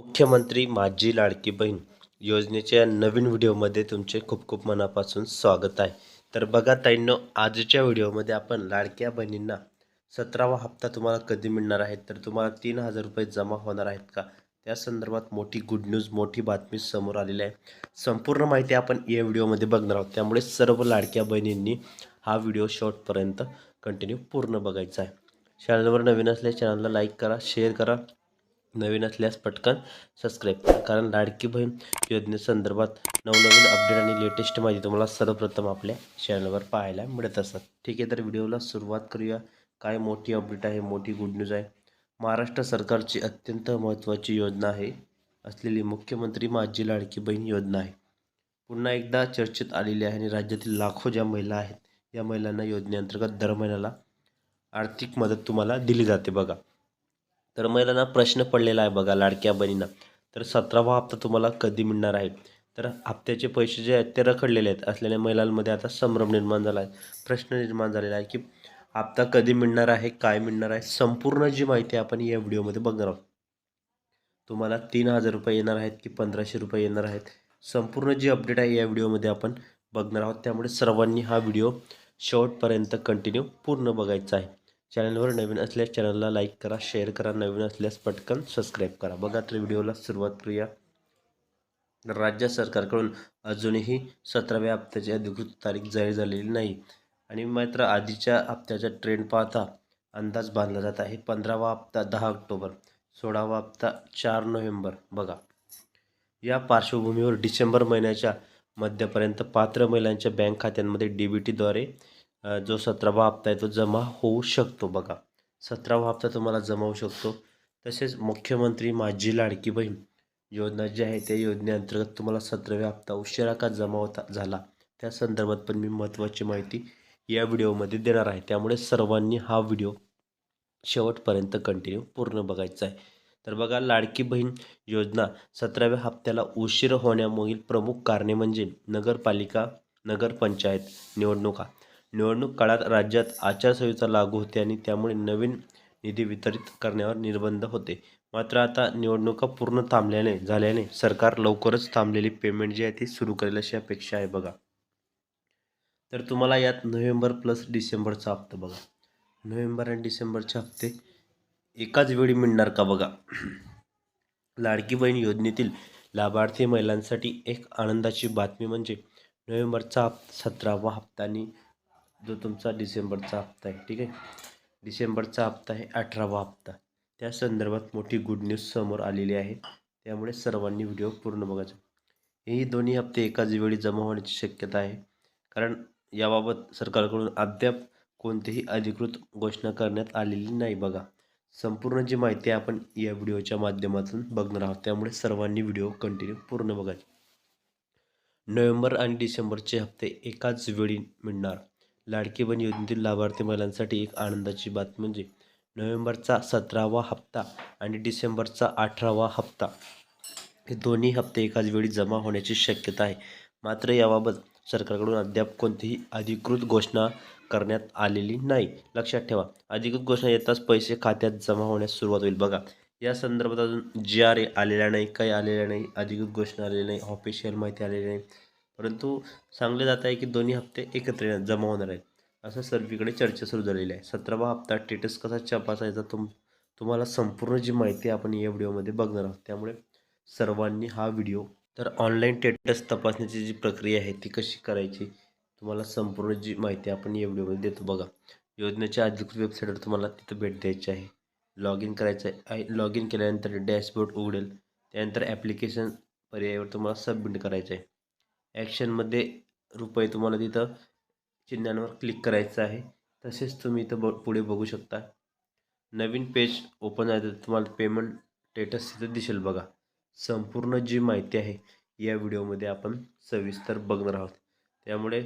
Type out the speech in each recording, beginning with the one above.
मुख्यमंत्री माझी लाडकी बहीण योजनेच्या नवीन व्हिडिओमध्ये तुमचे खूप खूप मनापासून स्वागत आहे. तर बघा ताईंनो आजच्या व्हिडिओमध्ये आपण लाडक्या बहिणींना सतरावा हप्ता तुम्हाला कधी मिळणार आहे? तर तुम्हाला तीन हजार रुपये जमा होणार आहेत का? त्या संदर्भात मोठी गुड न्यूज मोठी बातमी समोर आलेली आहे. संपूर्ण माहिती आपण या व्हिडिओमध्ये बघणार आहोत. त्यामुळे सर्व लाडक्या बहिणींनी हा व्हिडिओ शॉर्टपर्यंत कंटिन्यू पूर्ण बघायचा आहे. चॅनलवर नवीन असल्या चॅनलला लाईक करा शेअर करा. नवीन असल्यास पटकन सबस्क्राईब करा. कारण लाडकी बहीण योजनेसंदर्भात नवनवीन अपडेट आणि लेटेस्ट माहिती तुम्हाला सर्वप्रथम आपल्या चॅनलवर पाहायला मिळत असतात. ठीक आहे तर व्हिडिओला सुरुवात करूया. काय मोठी अपडेट आहे मोठी गुड न्यूज आहे? महाराष्ट्र सरकारची अत्यंत महत्त्वाची योजना आहे. असलेली मुख्यमंत्री माझी लाडकी बहीण योजना आहे. पुन्हा एकदा चर्चेत आलेली आहे आणि राज्यातील लाखो ज्या महिला आहेत या महिलांना योजनेअंतर्गत दर महिन्याला आर्थिक मदत तुम्हाला दिली जाते बघा. तर महिलांना प्रश्न पडलेला आहे बघा लाडक्या बहिणींना. तर सतरावा हप्ता तुम्हाला कधी मिळणार आहे? तर हप्त्याचे पैसे जे आहेत ते रखडलेले आहेत. असलेल्या महिलांमध्ये आता संभ्रम निर्माण झाला आहे. प्रश्न निर्माण झालेला आहे की हप्ता कधी मिळणार आहे? काय मिळणार आहे? संपूर्ण जी माहिती आपण या व्हिडिओमध्ये बघणार आहोत. तुम्हाला तीन हजार रुपये येणार आहेत की पंधराशे रुपये येणार आहेत. संपूर्ण जी अपडेट आहे या व्हिडिओमध्ये आपण बघणार आहोत. त्यामुळे सर्वांनी हा व्हिडिओ शेवटपर्यंत कंटिन्यू पूर्ण बघायचा आहे. चॅनलवर नवीन असल्यास चॅनलला लाईक करा शेअर करा नवीन असल्यास पटकन सबस्क्राईब करा. बघा तर व्हिडिओला सुरुवात करूया. राज्य सरकारकडून अजूनही सतराव्या हप्त्याची अधिकृत तारीख जाहीर झालेली नाही. आणि मात्र आधीच्या हप्त्याचा ट्रेंड पाहता अंदाज बांधला जात आहे. पंधरावा हप्ता दहा ऑक्टोबर सोळावा हप्ता चार नोव्हेंबर. बघा या पार्श्वभूमीवर डिसेंबर महिन्याच्या मध्यापर्यंत पात्र महिलांच्या बँक खात्यांमध्ये डी बी टीद्वारे जो सतरावा हप्ता आहे तो जमा होऊ शकतो बघा. सतरावा हप्ता तुम्हाला जमा होऊ शकतो. तसेच मुख्यमंत्री माझी लाडकी बहीण योजना जी आहे त्या योजनेअंतर्गत तुम्हाला सतराव्या हप्ता उशिरा का जमा होता झाला त्या संदर्भात पण मी महत्त्वाची माहिती या व्हिडिओमध्ये देणार आहे. त्यामुळे सर्वांनी हा व्हिडिओ शेवटपर्यंत कंटिन्यू पूर्ण बघायचा आहे. तर बघा लाडकी बहीण योजना सतराव्या हप्त्याला उशीर होण्यामागील प्रमुख कारणे म्हणजे नगरपालिका नगरपंचायत निवडणुका. निवडणूक काळात राज्यात आचारसंहिता लागू होते आणि त्यामुळे नवीन निधी वितरित करण्यावर निर्बंध होते. मात्र आता निवडणुका पूर्ण थांबल्याने झाल्याने सरकार लवकरच थांबलेली पेमेंट जी आहे ती सुरू करेल अशी अपेक्षा आहे बघा. तर तुम्हाला यात नोव्हेंबर प्लस डिसेंबरचा हप्ता बघा. नोव्हेंबर आणि डिसेंबरचे हप्ते एकाच वेळी मिळणार का बघा? लाडकी बहीण योजनेतील लाभार्थी महिलांसाठी एक आनंदाची बातमी म्हणजे नोव्हेंबरचा हप्ता सतरावा हप्ता आणि जो तुमचा डिसेंबरचा हप्ता आहे ठीक आहे? डिसेंबरचा हप्ता आहे अठरावा हप्ता. त्या संदर्भात मोठी गुड न्यूज समोर आलेली आहे. त्यामुळे सर्वांनी व्हिडिओ पूर्ण बघायचा. हेही दोन्ही हप्ते एकाच वेळी जमा होण्याची शक्यता आहे. कारण याबाबत सरकारकडून अद्याप कोणतीही अधिकृत घोषणा करण्यात आलेली नाही बघा. संपूर्ण जी माहिती आहे आपण या व्हिडिओच्या माध्यमातून बघणार आहोत. त्यामुळे सर्वांनी व्हिडिओ कंटिन्यू पूर्ण बघायचे. नोव्हेंबर आणि डिसेंबरचे हप्ते एकाच वेळी मिळणार. लाडकी बन योजनेतील लाभार्थी महिलांसाठी एक आनंदाची बातमी म्हणजे नोव्हेंबरचा सतरावा हप्ता आणि डिसेंबरचा अठरावा हप्ता. हे दोन्ही हप्ते एकाच वेळी जमा होण्याची शक्यता आहे. मात्र याबाबत सरकारकडून अद्याप कोणतीही अधिकृत घोषणा करण्यात आलेली नाही. लक्षात ठेवा अधिकृत घोषणा येताच पैसे खात्यात जमा होण्यास सुरुवात होईल. बघा या संदर्भात अजून जी आर ए आलेला नाही काही आलेल्या नाही अधिकृत घोषणा आलेली नाही ऑफिशियल माहिती आलेली नाही. परंतु सांगले जात आहे की दोन्ही हप्ते एकत्र जमा होणार आहेत. असं सर्वीकडे चर्चा सुरू झालेली आहे. सतरावा हप्ता टेटस कसा चपासायचा तुम तुम्हाला संपूर्ण जी माहिती आपण या व्हिडिओमध्ये बघणार आहोत. त्यामुळे सर्वांनी हा व्हिडिओ तर ऑनलाईन टेटस तपासण्याची जी प्रक्रिया आहे ती कशी करायची तुम्हाला संपूर्ण जी माहिती आपण या व्हिडिओमध्ये देतो बघा. योजनेच्या अधिकृत वेबसाईटवर तुम्हाला तिथं भेट द्यायची आहे. लॉग इन करायचं आहे. लॉग इन केल्यानंतर डॅशबोर्ड उघडेल. त्यानंतर ॲप्लिकेशन पर्यायावर तुम्हाला सबमिट करायचं आहे. ॲक्शनमध्ये रुपये तुम्हाला तिथं चिन्हांवर क्लिक करायचं आहे. तसेच तुम्ही इथं ब पुढे बघू शकता. नवीन पेज ओपन झालं तर तुम्हाला पेमेंट स्टेटस तिथं दिसेल बघा. संपूर्ण जी माहिती आहे या व्हिडिओमध्ये आपण सविस्तर बघणार आहोत. त्यामुळे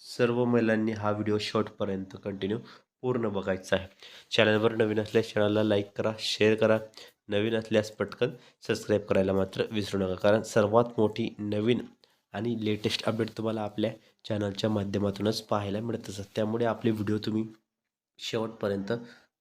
सर्व महिलांनी हा व्हिडिओ शॉर्टपर्यंत कंटिन्यू पूर्ण बघायचा आहे. चॅनलवर नवीन असल्यास चॅनलला लाईक करा शेअर करा. नवीन असल्यास पटकन सबस्क्राईब करायला मात्र विसरू नका. कारण सर्वात मोठी नवीन आणि लेटेस्ट अपडेट तुम्हाला आपल्या चॅनलच्या माध्यमातूनच पाहायला मिळत असतात. त्यामुळे आपले व्हिडिओ तुम्ही शेवटपर्यंत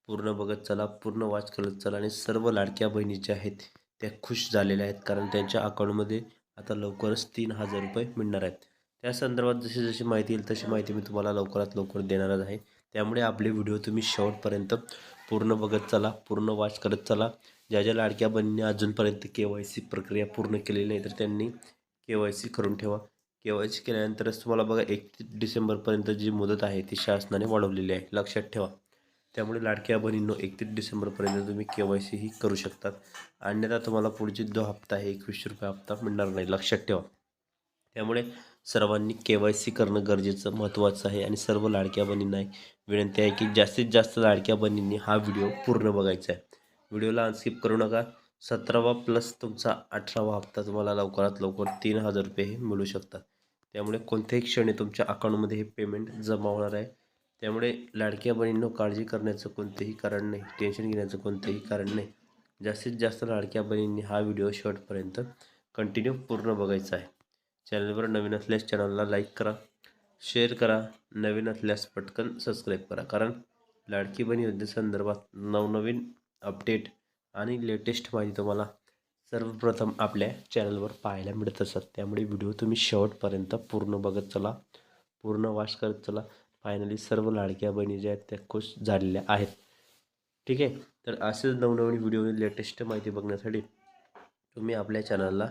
पूर्ण बघत चला पूर्ण वाच करत चला आणि सर्व लाडक्या बहिणी ज्या आहेत त्या खुश झालेल्या आहेत. कारण त्यांच्या अकाउंटमध्ये आता लवकरच तीन हजार रुपये मिळणार आहेत. त्या संदर्भात जशी जशी माहिती येईल तशी माहिती मी तुम्हाला लवकरात लवकर देणारच आहे. त्यामुळे आपले व्हिडिओ तुम्ही शेवटपर्यंत पूर्ण बघत चला पूर्ण वाच करत चला. ज्या ज्या लाडक्या बहिणींनी अजूनपर्यंत के वाय सी प्रक्रिया पूर्ण केलेली नाही तर त्यांनी के वाय सी करून ठेवा. के वाय सी केल्यानंतरच तुम्हाला बघा एकतीस डिसेंबरपर्यंत जी मुदत आहे ती शासनाने वाढवलेली आहे. लक्षात ठेवा. त्यामुळे लाडक्या बहिणींनो एकतीस डिसेंबरपर्यंत तुम्ही के वाय सी ही करू शकतात. अन्यथा तुम्हाला पुढची जो हप्ता आहे एकवीसशे रुपये हप्ता मिळणार नाही. लक्षात ठेवा. त्यामुळे सर्वांनी के वाय सी करणं गरजेचं महत्त्वाचं आहे आणि सर्व लाडक्या बहिणींना विनंती आहे की जास्तीत जास्त लाडक्या बहिणींनी हा व्हिडिओ पूर्ण बघायचा आहे. व्हिडिओला अनस्किप करू नका. सतरावा प्लस तुमचा अठरावा हप्ता तुम्हाला लवकरात लवकर तीन हजार रुपये हे मिळू शकतात. त्यामुळे कोणत्याही क्षणी तुमच्या अकाउंटमध्ये हे पेमेंट जमा होणार आहे. त्यामुळे लाडक्या बहिणींनो काळजी करण्याचं कोणतेही कारण नाही टेन्शन घेण्याचं कोणतेही कारण नाही. जास्तीत जास्त लाडक्या बहिणींनी हा व्हिडिओ शेवटपर्यंत कंटिन्यू पूर्ण बघायचा आहे. चॅनलवर नवीन असल्यास चॅनलला लाईक करा शेअर करा नवीन असल्यास पटकन सबस्क्राईब करा. कारण लाडकी बहीण योजनेसंदर्भात नवनवीन अपडेट आणि लेटेस्ट माहिती तुम्हाला सर्वप्रथम आपल्या चॅनलवर पाहायला मिळत असतात. त्यामुळे व्हिडिओ तुम्ही शेवटपर्यंत पूर्ण बघत चला पूर्ण वाच करत चला. फायनली सर्व लाडक्या बहिणी ज्या आहेत त्या खुश झालेल्या आहेत. ठीक आहे? तर असेच नवनवीन व्हिडिओ लेटेस्ट माहिती बघण्यासाठी तुम्ही आपल्या चॅनलला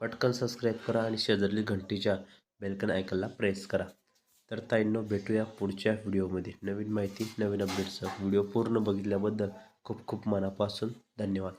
पटकन सबस्क्राईब करा आणि शेजारली घंटीच्या बेलकन आयकनला प्रेस करा. तर ताईंनो भेटूया पुढच्या व्हिडिओमध्ये नवीन माहिती नवीन अपडेट्सचा व्हिडिओ पूर्ण बघितल्याबद्दल खूप खूप मनापासून धन्यवाद.